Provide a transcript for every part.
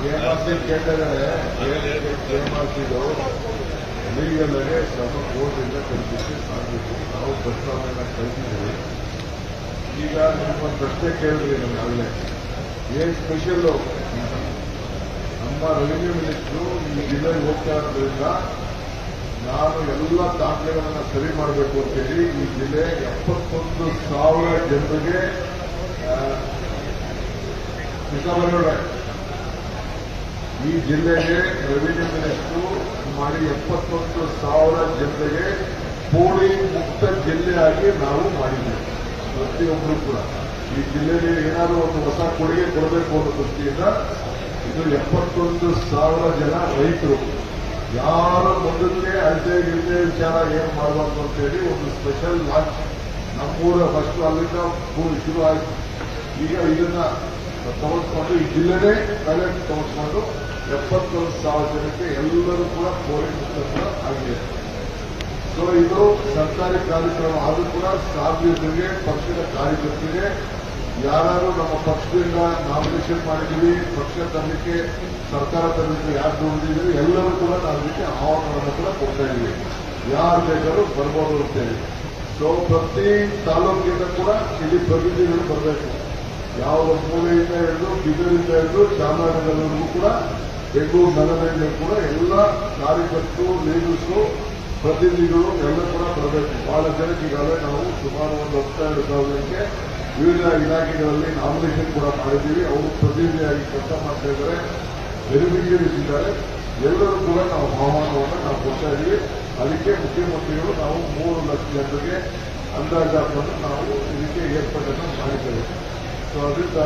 ಕೆಎಂಆರ್ಸಿ ಕೇಳಿದರೆ ಕೆಎಂಆರ್ಸಿದು ಲೀಗಲ್ ಆಗಿ ಶ್ರಮ ಕೋರ್ಟಿಂದ ಕಲ್ಪಿಸಿ ಸಾಧ್ಯತೆ ನಾವು ಪ್ರಸ್ತಾವನೆಯನ್ನ ಕಲ್ತಿದ್ದೀವಿ ಈಗ ನಿಮ್ಮ ಪ್ರಶ್ನೆ ಕೇಳಿದ್ರಿ ನಮ್ಗೆ ಏನ್ ಸ್ಪೆಷಲ್ಲು ನಮ್ಮ ರೆವಿನ್ಯೂ ಮಿನಿಸ್ಟ್ರು ಈ ಜಿಲ್ಲೆಗೆ ಹೋಗ್ತಾ ಇರೋದ್ರಿಂದ ನಾನು ಎಲ್ಲ ದಾಖಲೆಗಳನ್ನು ಸರಿ ಮಾಡಬೇಕು ಅಂತೇಳಿ ಈ ಜಿಲ್ಲೆ ಎಪ್ಪತ್ತೊಂದು ಸಾವಿರ ಜನರಿಗೆ ಮಿಸಬರೋಡೆ ಈ ಜಿಲ್ಲೆಗೆ ರೆವಿನ್ಯೂ ಮಿನಿಸ್ಟರ್ ಮಾಡಿ ಎಪ್ಪತ್ತೊಂದು ಸಾವಿರ ಜನರಿಗೆ ಪೋಳಿ ಮುಕ್ತ ಜಿಲ್ಲೆಯಾಗಿ ನಾವು ಮಾಡಿದ್ದೇವೆ. ಪ್ರತಿಯೊಬ್ಬರು ಕೂಡ. ಈ ಜಿಲ್ಲೆಗೆ ಏನಾದರೂ ಒಂದು ಹೊಸ ಕೊಡುಗೆ ಕೊಡಬೇಕು ಅನ್ನೋ ದೃಷ್ಟಿಯಿಂದ ಇದು ಎಪ್ಪತ್ತೊಂದು ಸಾವಿರ ಜನ ರೈತರು. ಯಾರ ಮುಂದಕ್ಕೆ ಅಳತೆ ಗಿಡ್ಡೆ ವಿಚಾರ ಏನು ಮಾಡಬಾರ್ದು ಅಂತೇಳಿ ಒಂದು ಸ್ಪೆಷಲ್ ಲಾಂಚ್ ನಮ್ಮೂರ ಫಸ್ಟ್ ಅಲ್ಲಿಂದ ಶುರು ಆಯಿತು ಈಗ ಇದನ್ನ ತೋರಿಸ್ಕೊಂಡು ಈ ಜಿಲ್ಲೆನೇ ಪೈಲಟ್ ತಗೊಂಡ್ಕೊಂಡು ಎಪ್ಪತ್ತೊಂದು ಸಾವಿರ ಜನಕ್ಕೆ ಎಲ್ಲರೂ ಕೂಡ ಮುಖಾಂತರ ಆಗಿದೆ ಸೊ ಇದು ಸರ್ಕಾರಿ ಕಾರ್ಯಕ್ರಮ ಆದರೂ ಕೂಡ ಸಾರ್ವಜನಿಕರಿಗೆ ಪಕ್ಷದ ಕಾರ್ಯಕರ್ತರಿಗೆ ಯಾರು ನಮ್ಮ ಪಕ್ಷದಿಂದ ನಾಮಿನೇಷನ್ ಮಾಡಿದ್ದೀವಿ, ಪಕ್ಷ ತರಲಿಕ್ಕೆ, ಸರ್ಕಾರ ತರಲಿಕ್ಕೆ ಯಾರು ದುಡಿದಿದ್ದೀವಿ ಎಲ್ಲರೂ ಕೂಡ ನಾವು ಅದಕ್ಕೆ ಆಹ್ವಾನವನ್ನು ಕೂಡ ಕೊಡ್ತಾ ಇದ್ದೀವಿ. ಯಾರು ಬೇಕಾದ್ರೂ ಬರ್ಬೋದು ಅಂತೇಳಿ. ಸೊ ಪ್ರತಿ ತಾಲೂಕಿಂದ ಕೂಡ ಇಲ್ಲಿ ಪ್ರತಿನಿಧಿಗಳು ಬರಬೇಕು. ಯಾವ ಮೂಲೆಯಿಂದ ಹಿಡಿದು, ಬಿದರಿಂದ ಹಿಡಿದು ಚಾಮರಾಜನಗರವರೆಗೂ ಕೂಡ ಬೆಂಗಳೂರು ನಗರದಲ್ಲಿ ಕೂಡ ಎಲ್ಲ ಕಾರ್ಯಕರ್ತರು ಲೀಡರ್ಸು ಪ್ರತಿನಿಧಿಗಳು ಎಲ್ಲ ಕೂಡ ಬರಬೇಕು. ಬಹಳ ಜನಕ್ಕೆ ಈಗಾಗಲೇ ನಾವು ಸುಮಾರು ಒಂದು ಹತ್ತೆರಡು ಸಾವಿರಕ್ಕೆ ವಿವಿಧ ಇಲಾಖೆಗಳಲ್ಲಿ ನಾಮಿನೇಷನ್ ಕೂಡ ಮಾಡಿದ್ದೀವಿ. ಅವರು ಪ್ರತಿನಿಧಿಯಾಗಿ ಕೆಲಸ ಮಾಡ್ತಾ ಇದ್ದಾರೆ. ಬೆನಿಫಿಷರೀಸ್ ಎಲ್ಲರೂ ಕೂಡ ನಾವು ಆಹ್ವಾನವನ್ನು ನಾವು ಕೊಡ್ತಾ ಇದ್ದೀವಿ. ಅದಕ್ಕೆ ಮುಖ್ಯಮಂತ್ರಿಗಳು ನಾವು ಮೂರು ಲಕ್ಷ ಜನರಿಗೆ ಅಂದಾಜಾಪನ್ನು ನಾವು ಇದಕ್ಕೆ ಏರ್ಪಾಟನ್ನು ಮಾಡಿದ್ದೇವೆ. ಸೊ ಅದರಿಂದ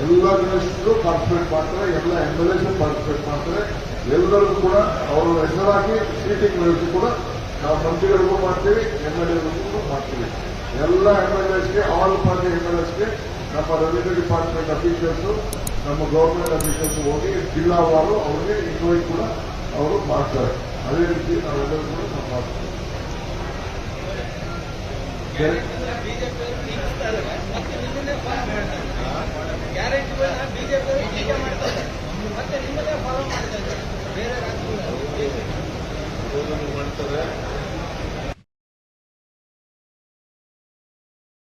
ಎಲ್ಲ ಮಿನಿಸ್ಟರು ಪಾರ್ಟಿಸಿಪೇಟ್ ಮಾಡ್ತಾರೆ ಎಲ್ಲ ಎಂ ಎಲ್ ಎಸ್ ಪಾರ್ಟಿಸಿಪೇಟ್ ಮಾಡ್ತಾರೆ ಎಲ್ಲರೂ ಕೂಡ ಅವರ ಹೆಸರಾಗಿ ಸೀಟಿಂಗ್ ವ್ಯವಸ್ಥೆ ಕೂಡ ನಾವು ಮಂತ್ರಿಗಳಿಗೂ ಮಾಡ್ತೀವಿ ಎಂ ಎಲ್ ಎಗಳಿಗೂ ಮಾಡ್ತೀವಿ ಎಲ್ಲ ಎಂ ಎಲ್ ಎಸ್ಗೆ ಆಲ್ ಪಾರ್ಟಿ ಎಂ ಎಲ್ ಎಸ್ಗೆ ನಮ್ಮ ರೆವಿನ್ಯೂ ಡಿಪಾರ್ಟ್ಮೆಂಟ್ ಅಫೀಷಿಯಲ್ಸ್ ನಮ್ಮ ಗೌರ್ಮೆಂಟ್ ಅಫೀಷಿಯಲ್ಸ್ ಹೋಗಿ ಜಿಲ್ಲಾ ಜಿಲ್ಲಾವಾರು ಅವರಿಗೆ ಇನ್ವೈಟ್ ಕೂಡ ಅವರು ಮಾಡ್ತಾರೆ ಅದೇ ರೀತಿ ನಾವೆಲ್ಲರೂ ಕೂಡ ನಾವು ಮಾಡ್ತೀವಿ ಗ್ಯಾರಂಟಿಗಳನ್ನ ಬಿಜೆಪಿ